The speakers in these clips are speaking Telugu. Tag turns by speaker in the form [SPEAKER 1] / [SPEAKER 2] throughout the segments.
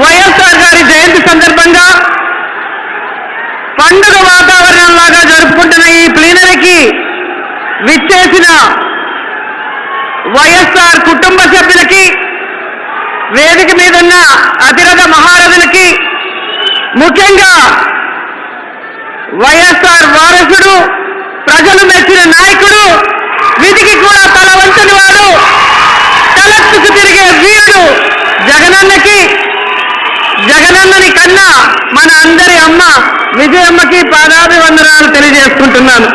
[SPEAKER 1] వైఎస్ఆర్ గారి జయంతి సందర్భంగా పండుగ వాతావరణం లాగా జరుపుకుంటున్న ఈ ప్లీనరీకి విచ్చేసిన వైఎస్ఆర్ కుటుంబ సభ్యులకి వేదిక మీద ఉన్న అతిరథ మహారథులకి ముఖ్యంగా వైఎస్ఆర్ వారసుడు ప్రజలు మెచ్చిన నాయకుడు వీటికి కూడా తల వంచని వాడు తలెత్తుకు తిరిగే వీరుడు జగనన్నకి జగనన్నని కన్నా మన అందరి అమ్మ విజయమ్మకి పాదాభివందనాలు తెలియజేసుకుంటున్నాను.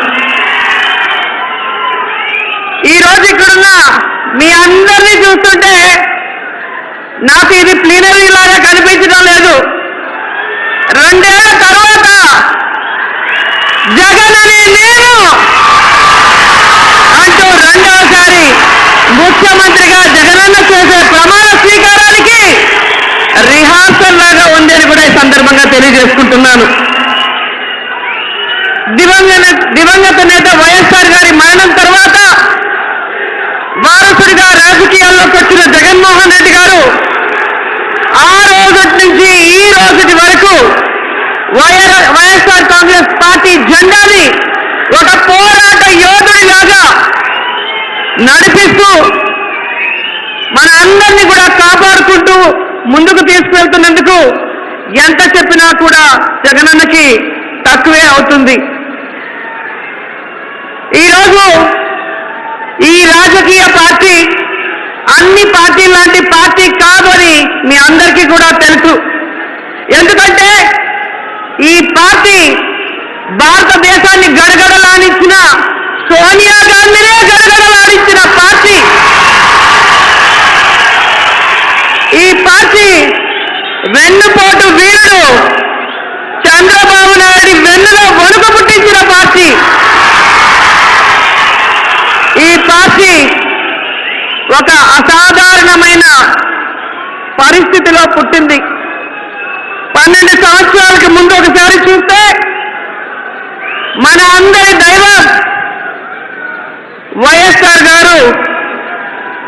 [SPEAKER 1] ఈ రోజు ఇక్కడున్న మీ అందరినీ చూస్తుంటే నాకు ఇది ప్లీనరీ లాగా కనిపించడం లేదు. రెండేళ్ళ తర్వాత జగనని నేను అంటూ రెండవసారి ముఖ్యమంత్రిగా జగనన్న చేసే ప్రమాణ స్వీకారానికి రిహార్సల్ ఉంది అని కూడా ఈ సందర్భంగా తెలియజేసుకుంటున్నాను. దివంగత దివంగత నేత వైఎస్ఆర్ గారి మరణం తర్వాత వారసుడిగా రాజకీయాల్లోకి వచ్చిన జగన్మోహన్ రెడ్డి గారు ఆ రోజు నుంచి ఈ రోజుటి వరకు వైఎస్ వైఎస్ఆర్ కాంగ్రెస్ పార్టీ జెండాని ఒక పోరాట యోధుడిలాగా నడిపిస్తూ మన అందరినీ కూడా కాపాడుకుంటూ ముందుకు తీసుకువెళ్తున్నందుకు ఎంత చెప్పినా కూడా జగనన్నకి తక్కువే అవుతుంది. ఈరోజు ఈ రాజకీయ పార్టీ అన్ని పార్టీ లాంటి పార్టీ కాదని మీ అందరికీ కూడా తెలుసు. ఎందుకంటే ఈ పార్టీ భారతదేశాన్ని గడగడలాడించిన సోనియా గాంధీనే గడగడలాడించిన పార్టీ. ఈ పార్టీ వెన్నుపోటు వీరుడు చంద్రబాబు నాయుడి వెన్నులో వణుకు పుట్టించిన పార్టీ. ఈ పార్టీ ఒక అసాధారణమైన పరిస్థితిలో పుట్టింది. పన్నెండు సంవత్సరాలకు ముందు ఒకసారి చూస్తే మన అందరి దైవం వైఎస్ఆర్ గారు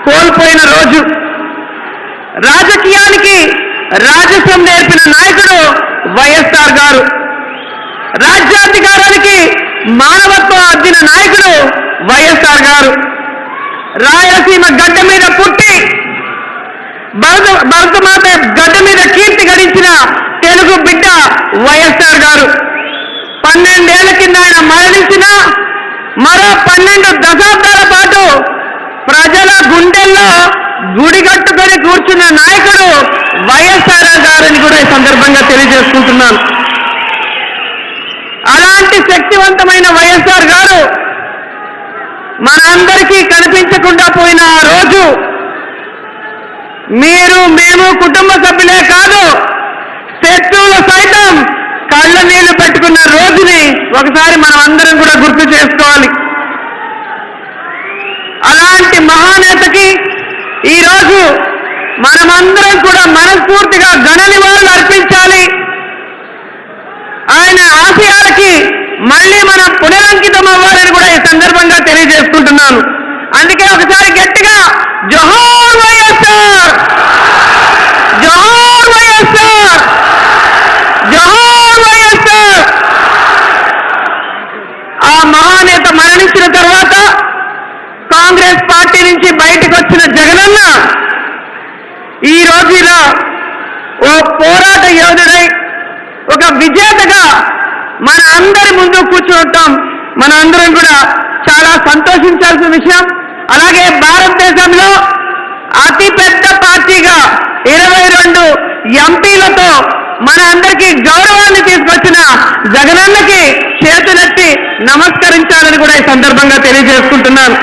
[SPEAKER 1] కోల్పోయిన రోజు. రాజకీయానికి రాజస్వం నేర్పిన నాయకుడు వైఎస్ఆర్ గారు. రాజ్యాధికారానికి మానవత్వం అద్దిన నాయకుడు వైఎస్ఆర్ గారు. రాయలసీమ గడ్డ మీద పుట్టి భరత భరతమాత గడ్డ మీద కీర్తి గడించిన తెలుగు బిడ్డ వైఎస్ఆర్ గారు. పన్నెండేళ్ళ కింద ఆయన మరణించిన మరో పన్నెండు దశాబ్దాల పాటు ప్రజల గుండెల్లో గుడిగట్టుకొని కూర్చున్న నాయకుడు వైఎస్ఆర్ గారిని కూడా ఈ సందర్భంగా తెలియజేసుకుంటున్నాను. అలాంటి శక్తివంతమైన వైఎస్ఆర్ గారు మనందరికీ కనిపించకుండా పోయిన ఆ రోజు మీరు మేము కుటుంబ సభ్యులే కాదు శత్రువులు సైతం కళ్ళ నీళ్ళు పెట్టుకున్న రోజుని ఒకసారి మనం అందరం కూడా గుర్తు చేసుకోవాలి. అలాంటి మహానేతకి ఈరోజు మనమందరం కూడా మనస్ఫూర్తిగా ఘన నివాళులు అర్పించాలి. ఆయన ఆశయాలకి మళ్ళీ మనం పునరంకితం అవ్వాలని కూడా ఈ సందర్భంగా తెలియజేసుకుంటున్నాను అందుకే ఒకసారి గట్టిగా జోహోర్ వైఎస్ఆర్ జోహోర్ వైఎస్ఆర్ జోహోర్ వైఎస్ఆర్ ఆ మహానేత మరణించిన తర్వాత కాంగ్రెస్ పార్టీ చేసిన జగనన్న ఈ రోజు ఇలా ఓ పోరాట యోధుడై ఒక విజేతగా మన అందరి ముందు కూర్చోవటం మన అందరం కూడా చాలా సంతోషించాల్సిన విషయం. అలాగే భారతదేశంలో అతి పెద్ద పార్టీగా ఇరవై రెండు ఎంపీలతో మన అందరికీ గౌరవాన్ని తీసుకొచ్చిన జగనన్నకి చేతులెత్తి నమస్కరించాలని కూడా ఈ సందర్భంగా తెలియజేసుకుంటున్నాను.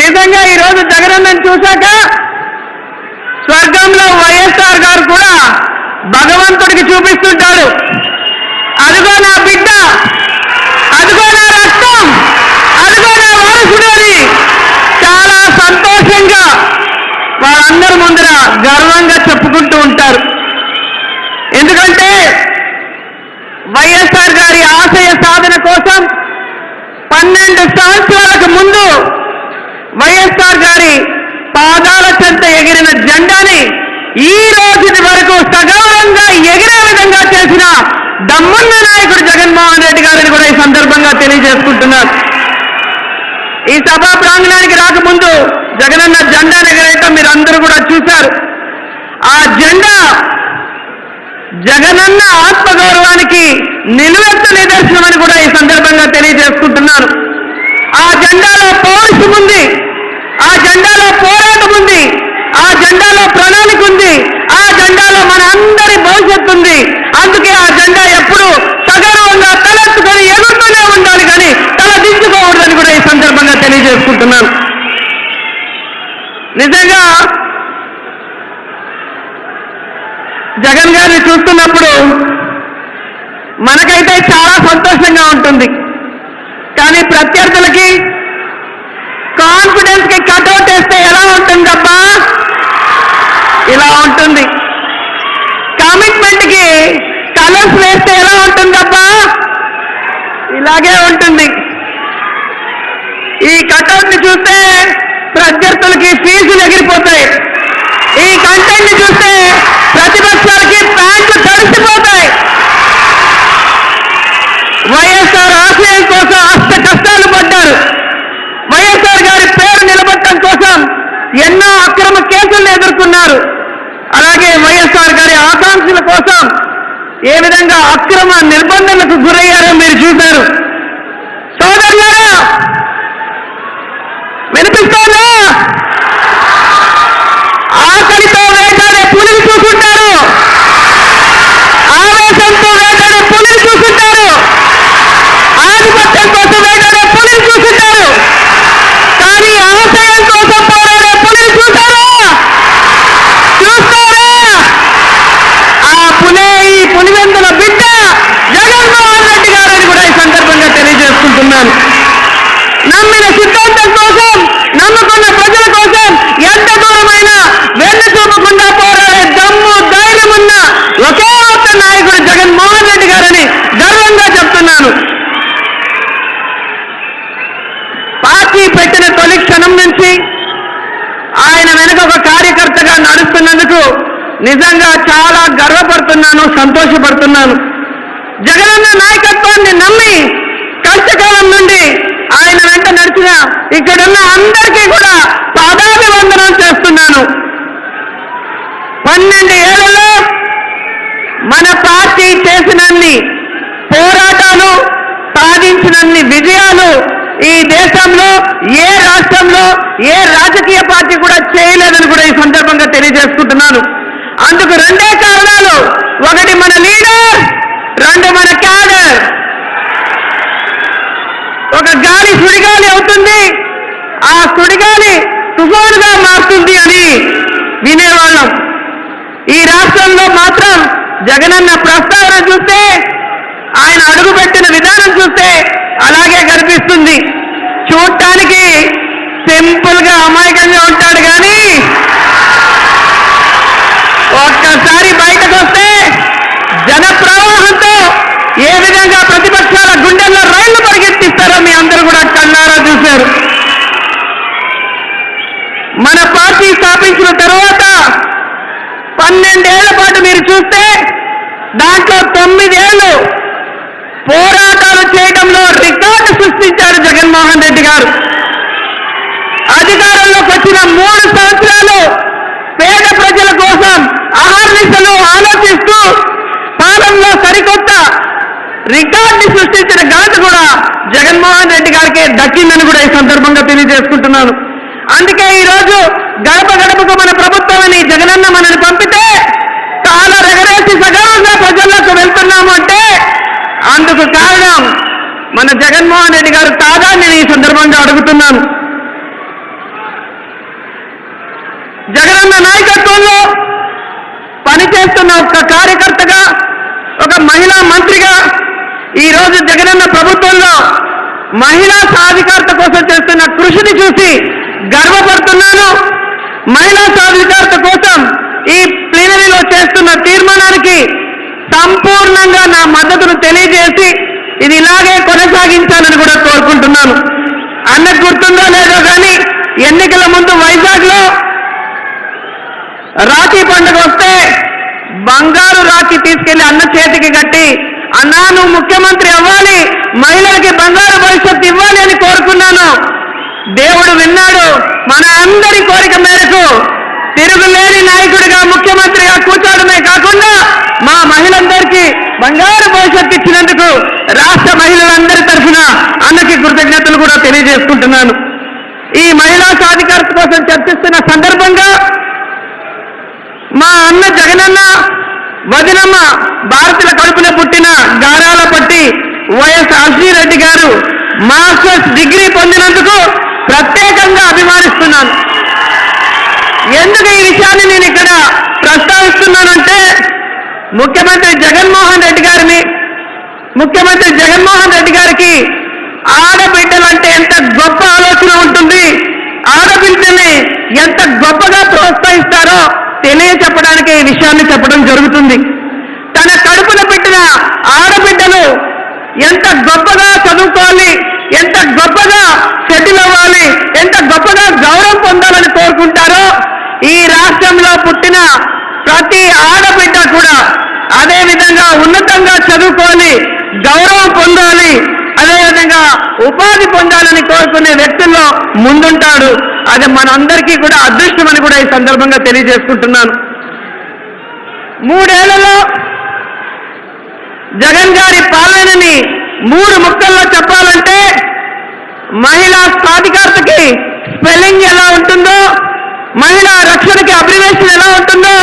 [SPEAKER 1] నిజంగా ఈరోజు జగనన్నని చూశాక స్వర్గంలో వైఎస్ఆర్ గారు కూడా భగవంతుడికి చూపిస్తుంటాడు. అదిగో నా బిడ్డ అదిగో నా రక్తం అదిగో నా వారసుడు అని చాలా సంతోషంగా వాళ్ళందరి ముందర గర్వంగా చెప్పుకుంటూ ఉంటారు. ఎందుకంటే వైఎస్ఆర్ గారి ఆశయ సాధన కోసం పన్నెండు సంవత్సరాలకు ముందు వైఎస్ఆర్ గారి పాదాల చెంత ఎగిరిన జెండాని ఈ రోజుటి వరకు సగౌరవంగా ఎగిరే విధంగా చేసిన దమ్మున్న నాయకుడు జగన్మోహన్ రెడ్డి గారిని కూడా ఈ సందర్భంగా తెలియజేసుకుంటున్నారు ఈ సభా ప్రాంగణానికి రాకముందు జగనన్న జెండా ఎగరేయటం మీరు అందరూ కూడా చూశారు. ఆ జెండా జగనన్న ఆత్మగౌరవానికి నిలువెత్త నిదర్శనం అని కూడా ఈ సందర్భంగా తెలియజేసుకుంటున్నాను ఆ జెండాలో పోరాటం ఉంది ఆ జెండాలో పోరాటం ఉంది ఆ జెండాలో ప్రణాళిక ఉంది ఆ జెండాలో మన అందరి భవిష్యత్తు ఉంది అందుకే ఆ జెండా ఎప్పుడు సగర్వంగా తలెత్తుకొని ఎగురుతూనే ఉండాలి కానీ తల దించుకోకూడదని కూడా ఈ సందర్భంగా తెలియజేసుకుంటున్నాను. నిజంగా జగన్ గారిని చూస్తున్నప్పుడు మనకైతే చాలా సంతోషంగా ఉంటుంది. కానీ ప్రత్యర్థులకి కాన్ఫిడెన్స్కి కట్అవుట్ వేస్తే ఎలా ఉంటుందబ్బా? ఇలా ఉంటుంది. కమిట్మెంట్కి కలర్స్ వేస్తే ఎలా ఉంటుందబ్బా? ఇలాగే ఉంటుంది. ఈ కట్అవుట్ని చూస్తే ప్రత్యర్థులకి ఫీజులు ఎగిరిపోతాయి. ఈ కంటెంట్ని చూస్తే ప్రతిపక్షాలకి ప్యాంట్లు తడిసిపోతాయి వైఎస్ఆర్ ఆశయం కోసం అష్ట కష్టాలు పడ్డారు వైఎస్ఆర్ గారి పేరు నిలబెట్టడం కోసం ఎన్నో అక్రమ కేసులను ఎదుర్కొన్నారు. అలాగే వైఎస్ఆర్ గారి ఆకాంక్షల కోసం ఏ విధంగా అక్రమ నిర్బంధనలకు గురయ్యారో మీరు చూశారు సోదరులారా వినిపిస్తోందా ఆకలితో వేటాడే పులిని చూసుంటారు ఆవేశంతో వేటాడే పులిని చూసుంటారు ఆధిపత్యం కోసం వేటాడే పులిని చూసుంటారు కానీ ఆశయం కోసం పోరాడే పులిని చూసారా చూస్తారా ఆ పులే ఈ పులివెందుల బిడ్డ జగన్మోహన్ రెడ్డి గారని కూడా ఈ సందర్భంగా తెలియజేసుకుంటున్నాను నమ్మిన సిద్ధాంతం కోసం నమ్ముకున్న ప్రజల కోసం ఎంత దూరమైనా వెన్ను చూపకుండా పోరాడే దమ్ము ధైర్యం ఉన్న ఒకే ఒక్క నాయకుడు జగన్మోహన్ రెడ్డి గారని గర్వంగా చెప్తున్నాను. పార్టీ పెట్టిన తొలి క్షణం నుంచి ఆయన వెనక ఒక కార్యకర్తగా నడుస్తున్నందుకు నిజంగా చాలా గర్వపడుతున్నాను సంతోషపడుతున్నాను. జగనన్న నాయకత్వాన్ని నమ్మి కష్టకాలం నుండి ఆయన వెంట నడిచిన ఇక్కడున్న అందరికీ కూడా పాదాభివందనం చేస్తున్నాను. పన్నెండు ఏళ్ళలో మన పార్టీ చేసినన్ని పోరాటాలు సాధించినన్ని విజయాలు ఈ దేశంలో ఏ రాష్ట్రంలో ఏ రాజకీయ పార్టీ కూడా చేయలేదని కూడా ఈ సందర్భంగా తెలియజేసుకుంటున్నాను. అందుకు రెండే కారణాలు. ఒకటి మన లీడర్ రెండు మన క్యాడర్ ఒక గాలి సుడిగాలి అవుతుంది. ఆ సుడిగాలి తుఫానుగా మారుతుంది అని వినేవాళ్ళం. ఈ రాష్ట్రంలో మాత్రం జగనన్న ప్రస్తావన చూస్తే ఆయన అడుగుపెట్టిన విధానం చూస్తే అలాగే కనిపిస్తుంది. చూడటానికి సింపుల్గా అమాయకంగా ఉంటాడు కానీ ఒక్కసారి బయటకు వస్తే జన ప్రవాహంతో ఏ విధంగా ప్రతిపక్షాల గుండెల్లో రైళ్ళు కూడా కళ్ళారా చూశారు. మన పార్టీ స్థాపించిన తర్వాత పన్నెండేళ్ళ పాటు మీరు చూస్తే దాంట్లో తొమ్మిదేళ్ళు పోరాటాలు చేయడంలో రికార్డు సృష్టించారు జగన్మోహన్ రెడ్డి గారు. అధికారంలోకి వచ్చిన మూడు సంవత్సరాలు పేద ప్రజల కోసం అహర్నిశలు ఆలోచిస్తూ పాలనలో సరికొత్త రికార్డు సృష్టించిన ఘనత కూడా జగన్మోహన్ రెడ్డి గారికి దక్కిందని కూడా ఈ సందర్భంగా తెలియజేసుకుంటున్నాను. అందుకే ఈరోజు గడప గడపకు మన ప్రభుత్వాన్ని జగనన్న మనని పంపితే చాలా రగరేసి సగర్వంగా ప్రజల్లోకి వెళ్తున్నాము అంటే అందుకు కారణం మన జగన్మోహన్ రెడ్డి గారు కాదా నేను ఈ సందర్భంగా అడుగుతున్నాను. జగనన్న నాయకత్వంలో పనిచేస్తున్న ఒక కార్యకర్తగా ఒక మహిళా మంత్రిగా ఈ రోజు జగనన్న ప్రభుత్వంలో మహిళా సాధికారత కోసం చేస్తున్న కృషిని చూసి గర్వపడుతున్నాను. మహిళా సాధికారత కోసం ఈ ప్లీనరీలో చేస్తున్న తీర్మానానికి సంపూర్ణంగా నా మద్దతును తెలియజేసి ఇది ఇలాగే కొనసాగించాలని కూడా కోరుకుంటున్నాను. అన్న గుర్తుందో లేదో కానీ ఎన్నికల ముందు వైజాగ్లో రాఖీ పండుగ వస్తే బంగారు రాఖీ తీసుకెళ్ళి అన్న చేతికి కట్టి అన్నా నువ్వు ముఖ్యమంత్రి అవ్వాలి మహిళలకి బంగారు భవిష్యత్తు ఇవ్వాలి అని కోరుకున్నాను. దేవుడు విన్నాడు మన అందరి కోరిక మేరకు తిరుగులేని నాయకుడిగా ముఖ్యమంత్రిగా కూర్చోవడమే కాకుండా మా మహిళలందరికీ బంగారు భవిష్యత్తు ఇచ్చినందుకు రాష్ట్ర మహిళలందరి తరఫున అన్నకి కృతజ్ఞతలు కూడా తెలియజేసుకుంటున్నాను. ఈ మహిళా సాధికారత కోసం చర్చిస్తున్న సందర్భంగా మా అన్న జగనన్న వదినమ్మ భారతుల కడుపున పుట్టిన గారాల పట్టి వైఎస్ రెడ్డి గారు మాస్టర్స్ డిగ్రీ పొందినందుకు ప్రత్యేకంగా అభిమానిస్తున్నాను. ఎందుకు ఈ విషయాన్ని నేను ఇక్కడ ప్రస్తావిస్తున్నానంటే ముఖ్యమంత్రి జగన్మోహన్ రెడ్డి గారిని ముఖ్యమంత్రి జగన్మోహన్ రెడ్డి గారికి ఆడబిడ్డలంటే ఎంత గొప్ప ఆలోచన ఉంటుంది ఆడపిల్లని ఎంత గొప్పగా ప్రోత్సహిస్తారో తెలియచెప్పడానికి ఈ విషయాన్ని చెప్పడం జరుగుతుంది. తన కడుపున పెట్టిన ఆడబిడ్డలు ఎంత గొప్పగా చదువుకోవాలి ఎంత గొప్పగా సెటిల్ అవ్వాలి ఎంత గొప్పగా గౌరవం పొందాలని కోరుకుంటారో ఈ రాష్ట్రంలో పుట్టిన ప్రతి ఆడబిడ్డ కూడా అదే విధంగా ఉన్నతంగా చదువుకోవాలి గౌరవం పొందాలి అదేవిధంగా ఉపాధి పొందాలని కోరుకునే వ్యక్తుల్లో ముందుంటాడు. అది మనందరికీ కూడా అదృష్టమని కూడా ఈ సందర్భంగా తెలియజేసుకుంటున్నాను. మూడేళ్ళలో జగన్ గారి పాలనని మూడు ముక్కల్లో చెప్పాలంటే మహిళా సాధికారతకి స్పెల్లింగ్ ఎలా ఉంటుందో మహిళా రక్షణకి అబ్రివేషన్ ఎలా ఉంటుందో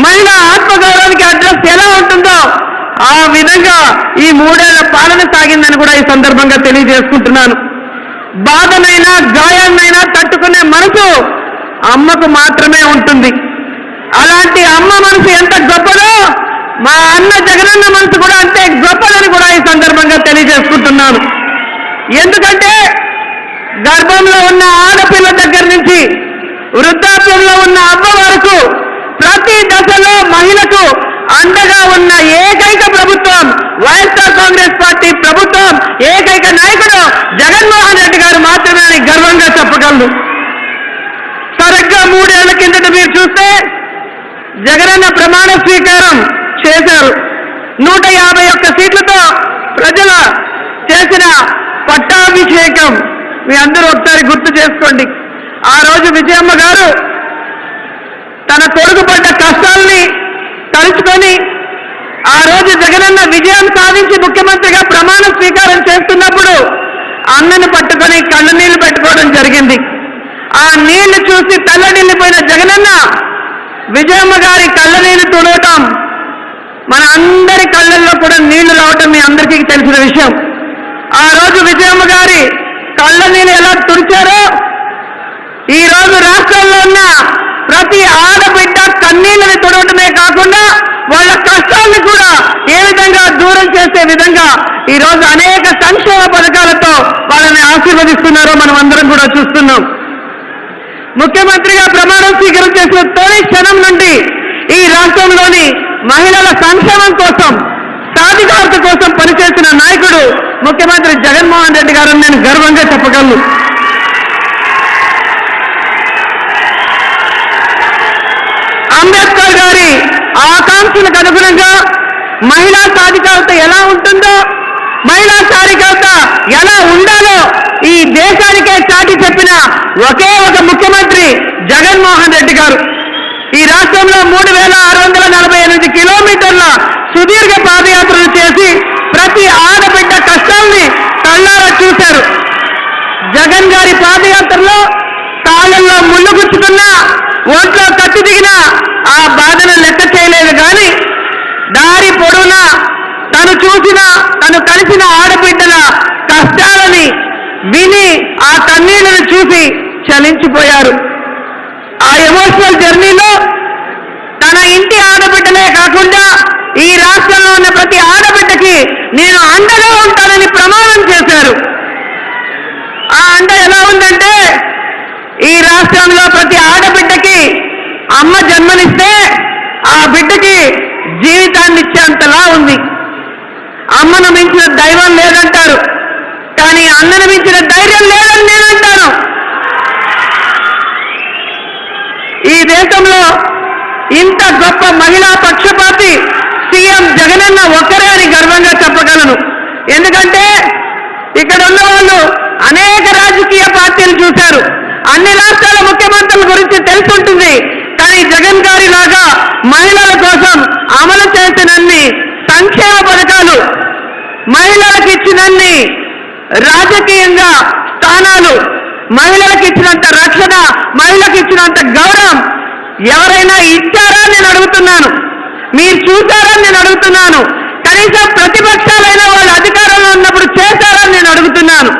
[SPEAKER 1] మహిళా ఆత్మగౌరవానికి అడ్రస్ ఎలా ఉంటుందో ఆ విధంగా ఈ మూడేళ్ళ పాలన సాగిందని కూడా ఈ సందర్భంగా తెలియజేసుకుంటున్నాను. బాధనైనా గాయాన్నైనా మనసు అమ్మకు మాత్రమే ఉంటుంది. అలాంటి అమ్మ మనసు ఎంత గొప్పదో మా అన్న జగనన్న మనసు కూడా అంతే గొప్పదని కూడా ఈ సందర్భంగా తెలియజేసుకుంటున్నాను. ఎందుకంటే గర్భంలో ఉన్న ఆడపిల్ల దగ్గర నుంచి వృద్ధాప్యంలో ఉన్న అమ్మ వరకు ప్రతి దశలో మహిళకు అండగా ఉన్న ఏకైక ప్రభుత్వం వైఎస్ఆర్ కాంగ్రెస్ పార్టీ ప్రభుత్వం ఏకైక నాయకుడు జగన్మోహన్ రెడ్డి గారు మాత్రమే అని గర్వంగా చెప్పగలరు సరిగ్గా మూడేళ్ళ కిందట మీరు చూస్తే జగనన్న ప్రమాణ స్వీకారం చేశారు. నూట యాభై ఒక్క సీట్లతో ప్రజల చేసిన పట్టాభిషేకం మీ అందరూ ఒకసారి గుర్తు చేసుకోండి. ఆ రోజు విజయమ్మ గారు తన కొడుకు పడ్డ కష్టాల్ని తలుచుకొని ఆ రోజు జగనన్న విజయం సాధించి ముఖ్యమంత్రిగా ప్రమాణ స్వీకారం చేస్తున్నప్పుడు అన్నను పట్టుకొని కళ్ళు నీళ్ళు పెట్టుకోవడం జరిగింది. ఆ నీళ్ళు చూసి తల్లడిల్లిపోయిన జగనన్న విజయమ్మ గారి కళ్ళ నీళ్ళు తుడవటం మన అందరి కళ్ళల్లో కూడా నీళ్ళు రావటం మీ అందరికీ తెలిసిన విషయం. ఆ రోజు విజయమ్మ గారి కళ్ళ నీళ్ళు ఎలా తుడిచారో ఈ రోజు రాష్ట్రంలో ఉన్న ప్రతి ఆడబిడ్డ కన్నీళ్ళని తుడవటమే కాకుండా వాళ్ళ కష్టాలను కూడా ఏ విధంగా దూరం చేసే విధంగా ఈ రోజు అనేక సంక్షేమ పథకాలతో వాళ్ళని ఆశీర్వదిస్తున్నారో మనం అందరం కూడా చూస్తున్నాం. ముఖ్యమంత్రిగా ప్రమాణం స్వీకారం చేసిన తొలి క్షణం నుండి ఈ రాష్ట్రంలోని మహిళల సంక్షేమం కోసం సాధికారత కోసం పనిచేసిన నాయకుడు ముఖ్యమంత్రి జగన్మోహన్ రెడ్డి గారు నేను గర్వంగా చెప్పగలను. అంబేద్కర్ గారి ఆకాంక్షలకు అనుగుణంగా మహిళా సాధికారత ఎలా ఉంటుందో మహిళా సాధికారత ఎలా ఉండాలో ఈ దేశానికే చాటి చెప్పిన ఒకే ఒక ముఖ్యమంత్రి జగన్మోహన్ రెడ్డి గారు. ఈ రాష్ట్రంలో మూడు వేల ఆరు వందల నలభై ఎనిమిది కిలోమీటర్ల సుదీర్ఘ పాదయాత్రలు చేసి ప్రతి ఆడబిడ్డ కష్టాల్ని కళ్ళారా చూశారు. జగన్ గారి పాదయాత్రలో కాళ్ళల్లో ముళ్ళు గుచ్చుకున్నా ఒంట్లో కత్తి దిగినా ఆ బాధను లెక్క చేయలేదు కానీ దారి పొడవునా తను చూసిన తను కలిసిన ఆడబిడ్డల కష్టాలని విని ఆ కన్నీళ్ళను చూసి చలించిపోయారు. ఆ ఎమోషనల్ జర్నీలో తన ఇంటి ఆడబిడ్డలే కాకుండా ఈ రాష్ట్రంలో ఉన్న ప్రతి ఆడబిడ్డకి నేను అండగా ఉంటానని ప్రమాణం చేశారు. ఆ అండ ఎలా ఉందంటే ఈ రాష్ట్రంలో ప్రతి ఆడబిడ్డకి అమ్మ జన్మనిస్తే ఆ బిడ్డకి జీవితాన్ని ఇచ్చేంతలా ఉంది. అమ్మను మించిన దైవం లేదంటారు. కానీ అన్నను మించిన ధైర్యం లేదని నేనంటాను. ఈ దేశంలో ఇంత గొప్ప మహిళా పక్షపాతి సీఎం జగనన్న ఒక్కరే అని గర్వంగా చెప్పగలను. ఎందుకంటే ఇక్కడ ఉన్న వాళ్ళు అనేక రాజకీయ పార్టీలు చూశారు. అన్ని రాష్ట్రాల ముఖ్యమంత్రుల గురించి తెలుసుంటుంది. కానీ జగన్ గారి లాగా మహిళల కోసం అమలు చేసినన్ని సంక్షేమ పథకాలు మహిళలకు ఇచ్చినన్ని రాజకీయంగా స్థానాలు మహిళలకు ఇచ్చినంత రక్షణ మహిళలకు ఇచ్చినంత గౌరవం ఎవరైనా ఇచ్చారా నేను అడుగుతున్నాను. మీరు చూసారా నేను అడుగుతున్నాను. కనీసం ప్రతిపక్షాలైన వాళ్ళు అధికారంలో ఉన్నప్పుడు చేశారా నేను అడుగుతున్నాను.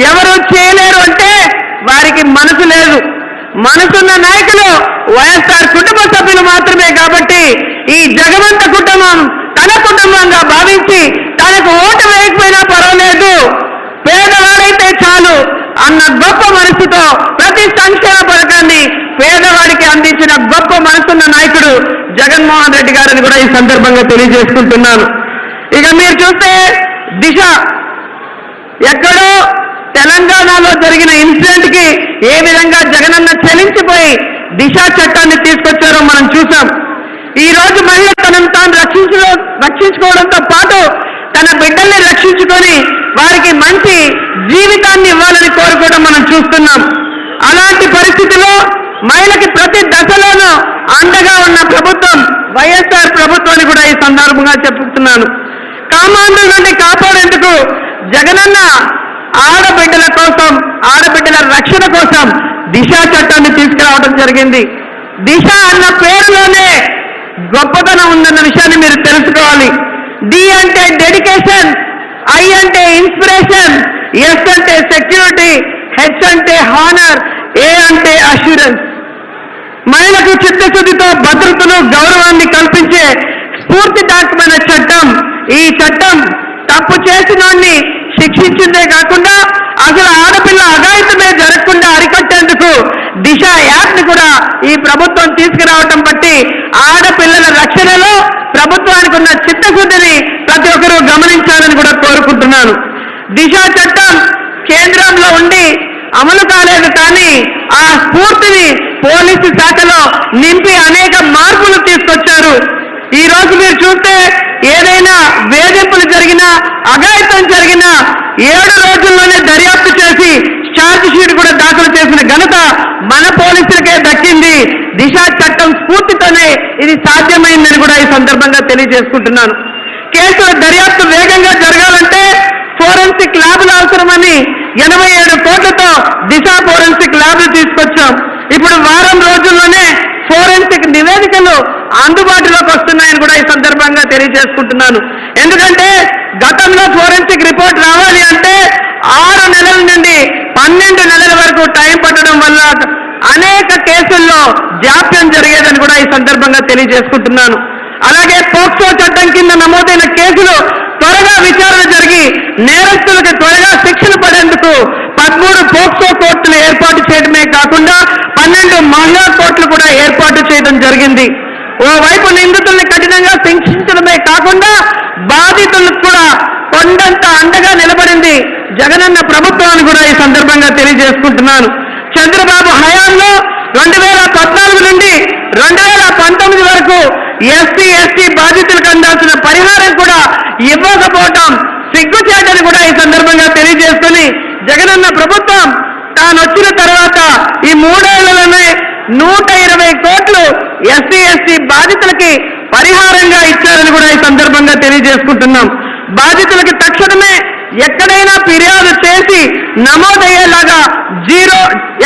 [SPEAKER 1] ఎవరు చేయలేరు అంటే వారికి మనసు లేదు. మనసున్న నాయకులు వైఎస్ఆర్ కుటుంబ సభ్యులు మాత్రమే కాబట్టి ఈ జగవంత కుటుంబం తన కుటుంబంగా భావించి తనకు ఓటు వేయకపోయినా పర్వాలేదు. పేదవాడైతే చాలు అన్న గొప్ప మనసుతో ప్రతి సంక్షేమ పథకాన్ని పేదవాడికి అందించిన గొప్ప మనసున్న నాయకుడు జగన్మోహన్ రెడ్డి గారిని కూడా ఈ సందర్భంగా తెలియజేసుకుంటున్నాను. ఇక మీరు చూస్తే దిశ ఎక్కడో తెలంగాణలో జరిగిన ఇన్సిడెంట్కి ఏ విధంగా జగనన్న చలించిపోయి దిశా చట్టాన్ని తీసుకొచ్చారో మనం చూసాం. ఈ రోజు మహిళ తనను తాను రక్షించు రక్షించుకోవడంతో పాటు తన బిడ్డల్ని రక్షించుకొని వారికి మంచి జీవితాన్ని ఇవ్వాలని కోరుకోవడం మనం చూస్తున్నాం. అలాంటి పరిస్థితిలో మహిళకి ప్రతి దశలోనూ అండగా ఉన్న ప్రభుత్వం వైఎస్ఆర్ ప్రభుత్వాన్ని కూడా ఈ సందర్భంగా చెప్తున్నాను కామాంధుల నుండి కాపాడేందుకు జగనన్న ఆడబిడ్డల కోసం ఆడబిడ్డల రక్షణ కోసం దిశ చట్టాన్ని తీసుకురావడం జరిగింది. దిశ అన్న పేరులోనే గొప్పతనం ఉందన్న విషయాన్ని మీరు తెలుసుకోవాలి. డి అంటే డెడికేషన్ ఐ అంటే ఇన్స్పిరేషన్ ఎస్ అంటే సెక్యూరిటీ హెచ్ అంటే హానర్ ఏ అంటే అష్యూరెన్స్ మహిళకు చిత్తశుద్ధితో భద్రతను గౌరవాన్ని కల్పించే స్ఫూర్తిదాయకమైన చట్టం. ఈ చట్టం తప్పు చేసిన శిక్షించిందే కాకుండా అసలు ఆడపిల్ల అఘాయితమే జరగకుండా అరికట్టేందుకు దిశ యాప్ని కూడా ఈ ప్రభుత్వం తీసుకురావటం బట్టి ఆడపిల్లల రక్షణలో ప్రభుత్వానికి ఉన్న చిత్తశుద్ధిని ప్రతి ఒక్కరూ గమనించాలని కూడా కోరుకుంటున్నాను. దిశ చట్టం కేంద్రంలో ఉండి అమలు కాలేదు కానీ ఆ స్ఫూర్తిని పోలీసు శాఖలో నింపి అనేక మార్పులు తీసుకొచ్చారు. ఈ రోజు మీరు చూస్తే ఏదైనా వేధింపులు జరిగినా అఘాయితం జరిగినా ఏడు రోజుల్లోనే దర్యాప్తు చేసి ఛార్జ్ షీట్ కూడా దాఖలు చేసిన ఘనత మన పోలీసులకే దక్కింది. దిశా చట్టం స్ఫూర్తితోనే ఇది సాధ్యమైందని కూడా ఈ సందర్భంగా తెలియజేసుకుంటున్నాను. కేసుల దర్యాప్తు వేగంగా జరగాలంటే ఫోరెన్సిక్ ల్యాబ్లు అవసరమని ఎనభై ఏడు కోట్లతో దిశ ఫోరెన్సిక్ ల్యాబ్లు తీసుకొచ్చాం. ఇప్పుడు వారం రోజుల్లోనే ఫోరెన్సిక్ నివేదికలు అందుబాటులోకి వస్తున్నాయని కూడా ఈ సందర్భంగా తెలియజేసుకుంటున్నాను. ఎందుకంటే గతంలో ఫోరెన్సిక్ రిపోర్ట్ రావాలి అంటే ఆరు నెలల నుండి పన్నెండు నెలల వరకు టైం పట్టడం వల్ల అనేక కేసుల్లో జాప్యం జరిగేదని కూడా ఈ సందర్భంగా తెలియజేసుకుంటున్నాను. అలాగే పోక్సో చట్టం కింద నమోదైన కేసులు త్వరగా విచారణ జరిగి నేరస్తులకు త్వరగా శిక్షణ పడేందుకు పదమూడు పోక్సో కోర్టులు ఏర్పాటు చేయడమే కాకుండా పన్నెండు మహిళా కోర్టులు కూడా ఏర్పాటు చేయడం జరిగింది. ఓవైపు నిందితుల్ని కఠినంగా శిక్షించడమే కాకుండా బాధితులకు కూడా కొండంత అండగా నిలబడింది జగనన్న ప్రభుత్వాన్ని కూడా ఈ సందర్భంగా తెలియజేసుకుంటున్నాను. చంద్రబాబు హయాంలో రెండు వేల పద్నాలుగు నుండి రెండు వేల పంతొమ్మిది వరకు ఎస్సీ ఎస్టీ బాధితులకు అందాల్సిన పరిహారం కూడా ఇవ్వకపోవటం సిగ్గుచేటని కూడా ఈ సందర్భంగా తెలియజేసుకుని జగనన్న ప్రభుత్వం తాను వచ్చిన తర్వాత ఈ మూడేళ్ళలోనే నూట ఇరవై కోట్లు ఎస్సీ ఎస్టీ బాధితులకి పరిహారంగా ఇచ్చారని కూడా ఈ సందర్భంగా తెలియజేసుకుంటున్నాం. బాధితులకి తక్షణమే ఎక్కడైనా ఫిర్యాదు చేసి నమోదయ్యేలాగా జీరో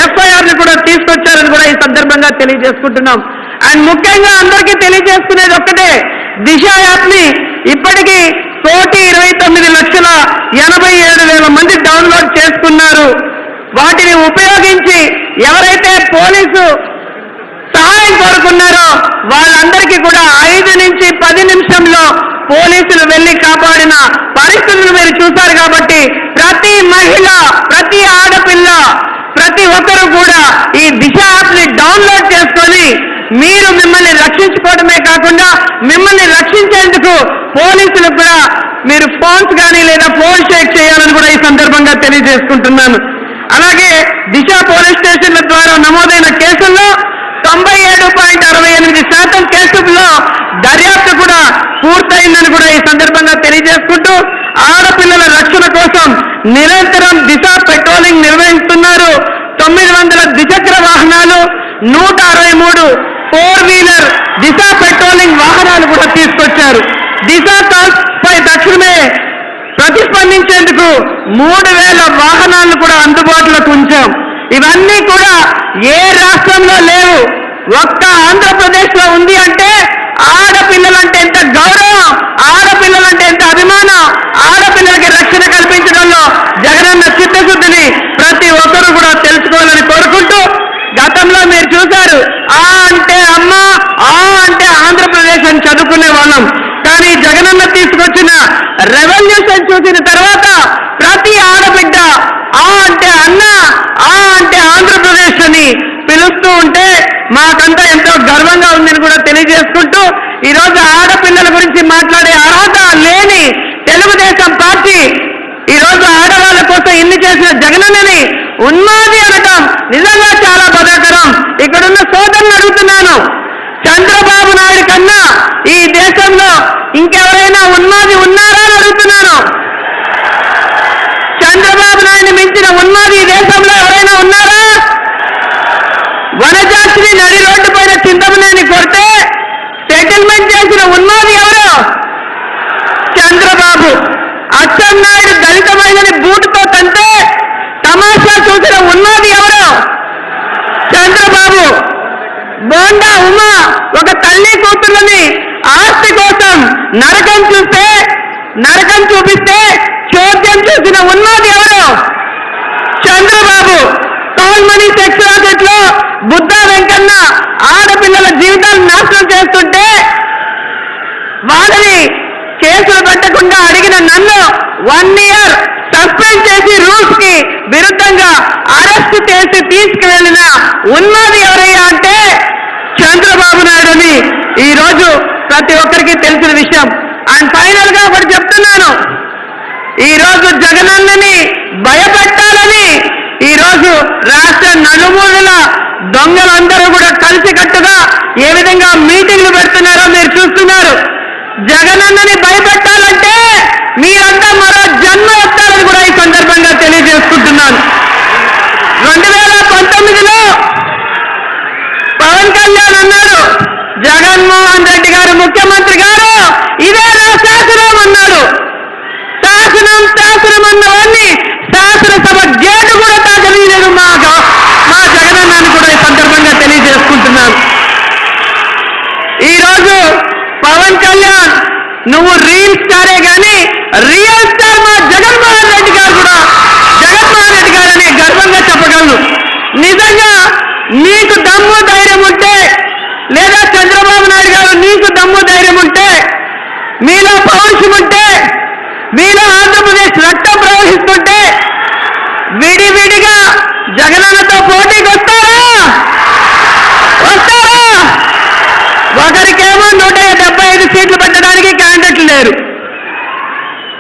[SPEAKER 1] ఎఫ్ఐఆర్ని కూడా తీసుకొచ్చారని కూడా ఈ సందర్భంగా తెలియజేసుకుంటున్నాం. అండ్ ముఖ్యంగా అందరికీ తెలియజేసుకునేది ఒక్కటే దిశ యాప్ని ఇప్పటికీ కోటి ఇరవై తొమ్మిది లక్షల ఎనభై ఏడు వేల మంది డౌన్లోడ్ చేసుకున్నారు. వాటిని ఉపయోగించి ఎవరైతే పోలీసు సహాయం కోరుకున్నారో వాళ్ళందరికీ కూడా ఐదు నుంచి పది నిమిషంలో పోలీసులు వెళ్ళి కాపాడిన పరిస్థితులు మీరు చూశారు కాబట్టి ప్రతి మహిళ ప్రతి ఆడపిల్ల ప్రతి ఒక్కరు కూడా ఈ దిశ యాప్ని డౌన్లోడ్ చేసుకొని మీరు మిమ్మల్ని రక్షించుకోవడమే కాకుండా మిమ్మల్ని రక్షించేందుకు పోలీసులకు కూడా మీరు ఫోన్స్ కానీ లేదా ఫోన్ షేక్ చేయాలని కూడా ఈ సందర్భంగా తెలియజేసుకుంటున్నాను. అలాగే దిశ పోలీస్ స్టేషన్ల ద్వారా నమోదైన కేసుల్లో తొంభై ఏడు పాయింట్ అరవై ఎనిమిది శాతం కేసుల్లో దర్యాప్తు కూడా పూర్తయిందని కూడా ఈ సందర్భంగా తెలియజేసుకుంటూ ఆడపిల్లల రక్షణ కోసం నిరంతరం దిశ పెట్రోలింగ్ నిర్వహిస్తున్నారు. తొమ్మిది వందల ద్విచక్ర వాహనాలు నూట అరవై మూడు ఫోర్ వీలర్ దిశ పెట్రోలింగ్ వాహనాలు కూడా తీసుకొచ్చారు. దిశ కాల్స్ పై తక్షణమే ప్రతిస్పందించేందుకు మూడు వేల వాహనాలను కూడా అందుబాటులోకి ఉంచాం. ఇవన్నీ కూడా ఏ రాష్ట్రంలో లేవు. ఒక్క ఆంధ్రప్రదేశ్లో ఉంది అంటే ఆడపిల్లలంటే ఎంత గౌరవం ఆడపిల్లలంటే ఎంత అభిమానం ఆడపిల్లలకి రక్షణ కల్పించడంలో జగనన్న చిత్తశుద్ధిని ప్రతి ఒక్కరూ కూడా తెలుసుకోవాలని కోరుకుంటూ గతంలో మీరు చూశారు ఆ ఆంధ్రప్రదేశ్ అని చదువుకునే వాళ్ళం. కానీ జగనన్న తీసుకొచ్చిన రెవల్యూషన్ చూసిన తర్వాత ప్రతి ఆడబిడ్డ ఆ అంటే అన్న ఆ అంటే ఆంధ్రప్రదేశ్ అని పిలుస్తూ ఉంటే మాకంతా ఎంతో గర్వంగా ఉందని కూడా తెలియజేసుకుంటూ ఈరోజు ఆడపిల్లల గురించి మాట్లాడే అర్హత లేని తెలుగుదేశం పార్టీ ఈ రోజు ఆడవాళ్ళ కోసం ఇన్ని చేసిన జగనన్నని ఉన్మాది అనటం నిజంగా చాలా బాధాకరం. ఇక్కడున్న సోదరుని అడుగుతున్నాను. చంద్రబాబు నాయుడు కన్నా ఈ దేశంలో ఇంకెవరైనా ఉన్మాది ఉన్నారా అని అడుగుతున్నాను. చంద్రబాబు నాయుడు మించిన ఉన్మాది ఈ దేశంలో ఎవరైనా ఉన్నారా? వనజాక్షిని నడి రోడ్డు పైన చింతమనేని కొడితే సెటిల్మెంట్ చేసిన ఉన్నది ఎవరు? చంద్రబాబు. అచ్చెన్నాయుడు దళిత మహిళని బూటుతో తంటే తమాషా చూసిన ఉన్నది ఎవరు? చంద్రబాబు. బోండా ఉమా. ఒక తల్లి కూతుళ్ళని ఆస్తి కోసం నరకం చూస్తే నరకం చూపిస్తే చోద్యం చూసిన ఉన్నది ఎవరు? చంద్రబాబు. టోల్మనీ సెక్స్ రాకెట్లో బుద్ధ వెంకన్న ఆడపిల్లల జీవితాలు నాశనం చేస్తుంటే వాళ్ళని కేసులు పెట్టకుండా అడిగిన నన్ను వన్ ఇయర్ సస్పెండ్ చేసి రూల్స్కి విరుద్ధంగా అరెస్ట్ చేసి తీసుకువెళ్ళిన ఉన్నది ఎవరయ్యా అంటే చంద్రబాబు నాయుడు అని ఈరోజు ప్రతి ఒక్కరికి తెలిసిన విషయం. అండ్ ఫైనల్గా ఒకటి చెప్తున్నాను. ఈరోజు జగనన్నని భయపెట్టాలని ఈరోజు రాష్ట్ర నలుమూలల దొంగలందరూ కూడా కలిసికట్టుగా ఏ విధంగా మీటింగ్లు పెడుతున్నారో మీరు చూస్తున్నారు. జగనన్నని భయపెట్టాలంటే మీరంతా మరో జన్మ ఎత్తారని కూడా ఈ సందర్భంగా తెలియజేసుకుంటున్నాను. రెండు వేల పంతొమ్మిదిలో పవన్ కళ్యాణ్ అన్నాడు. జగన్మోహన్ రెడ్డి గారు ముఖ్యమంత్రి గారు ఇదే నా శాసనం అన్నాడు. శాసనం శాసనం అన్నవాన్ని శాసనసభ గేటు కూడా తాకనీయలేదు మా గ- మా జగనన్నాన్ని కూడా ఈ సందర్భంగా తెలియజేసుకుంటున్నాను. ఈరోజు పవన్ కళ్యాణ్ నువ్వు రీల్ స్టారే కానీ రియల్ స్టార్ మా జగన్మోహన్ రెడ్డి గారు కూడా జగన్మోహన్ రెడ్డి గారని గర్వంగా చెప్పగలను. నిజంగా నీకు దమ్ము ధైర్యం ఉంటే లేదా చంద్రబాబు నాయుడు గారు నీకు దమ్ము ధైర్యం ఉంటే మీలో పౌరుషం ఉంటే మీలో ఆంధ్రప్రదేశ్ రక్తం ప్రవహిస్తుంటే విడివిడిగా జగనన్నతో పోటీకి వస్తారా? వస్తారా? ఒకరికేమో నూట డెబ్బై ఐదు సీట్లు పెట్టడానికి క్యాండిడేట్ లేరు.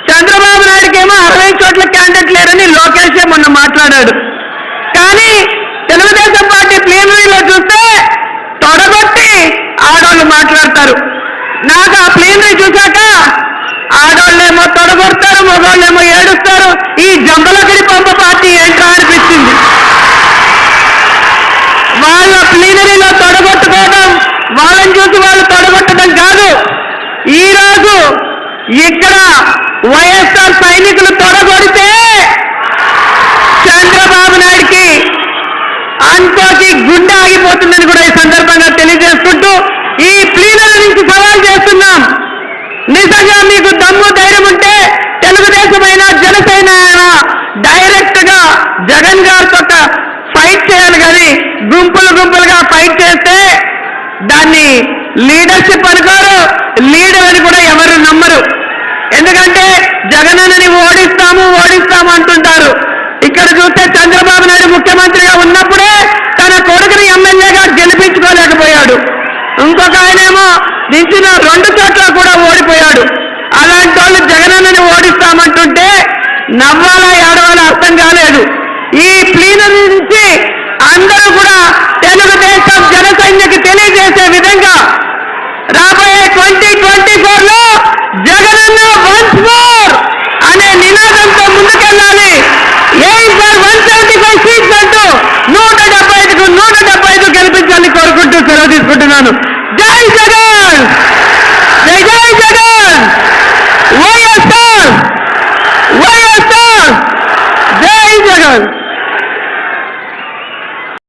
[SPEAKER 1] చంద్రబాబు నాయుడుకేమో అరవై చోట్ల క్యాండిడేట్ లేరని లోకేష్ మొన్న మాట్లాడాడు కానీ తెలుగుదేశం పార్టీ ప్లీనరీలో చూస్తే తొడగొట్టి వాళ్ళు మాట్లాడతారు. నాకు ఆ ప్లీనరీ చూశాక ఆడవాళ్ళేమో తొడగొడతారు మగవాళ్ళేమో ఏడుస్తారు. ఈ జంబలగిరి పంప పార్టీ ఏంట్రా అనిపించింది వాళ్ళ ప్లీనరీలో తొడగొట్టుకోవడం వాళ్ళని చూసి వాళ్ళు తొడగొట్టడం కాదు. ఈ రోజు ఇక్కడ వైఎస్ఆర్ సైనికులు తొడగొడితే చంద్రబాబు నాయుడికి అంకోకి గుండె ఆగిపోతుందని కూడా ఈ సందర్భంగా తెలియజేసుకుంటూ ఈ ప్లీనరీ నుంచి సవాల్ చేస్తున్నాం. నిజంగా మీకు దమ్ము ధైర్యం ఉంటే తెలుగుదేశమైనా జనసేన అయినా డైరెక్ట్గా జగన్ గారితో ఫైట్ చేయాలి కానీ గుంపులు గుంపులుగా ఫైట్ చేస్తే దాన్ని లీడర్షిప్ అనుకోరు లీడర్ అని కూడా ఎవరు నమ్మరు. ఎందుకంటే జగన్ జగనన్నని ఓడిస్తాము ఓడిస్తాము అంటుంటారు. ఇక్కడ చూస్తే చంద్రబాబు నాయుడు ముఖ్యమంత్రిగా ఉన్నప్పుడే ఇంకొక ఆయనేమో దించిన రెండు చోట్ల కూడా ఓడిపోయాడు. అలాంటి వాళ్ళు జగనన్నని ఓడిస్తామంటుంటే నవ్వాలా ఏడవాలా అర్థం కాలేదు. ఈ ప్లీనరీ నుంచి అందరూ కూడా తెలుగుదేశం జనసైన్యకి తెలియజేసే విధంగా రాబోయే ట్వంటీ ట్వంటీ ఫోర్లో జగనన్న వన్స్ మోర్ అనే నినాదంతో ముందుకెళ్ళాలి. Eight sir one seventy five seats అంటూ నూట డెబ్బై ఐదుకు నూట డెబ్బై ఐదు గెలిపించాలని కోరుకుంటూ సెలవు తీసుకుంటున్నాను. జై జగన్! జై జై జగన్!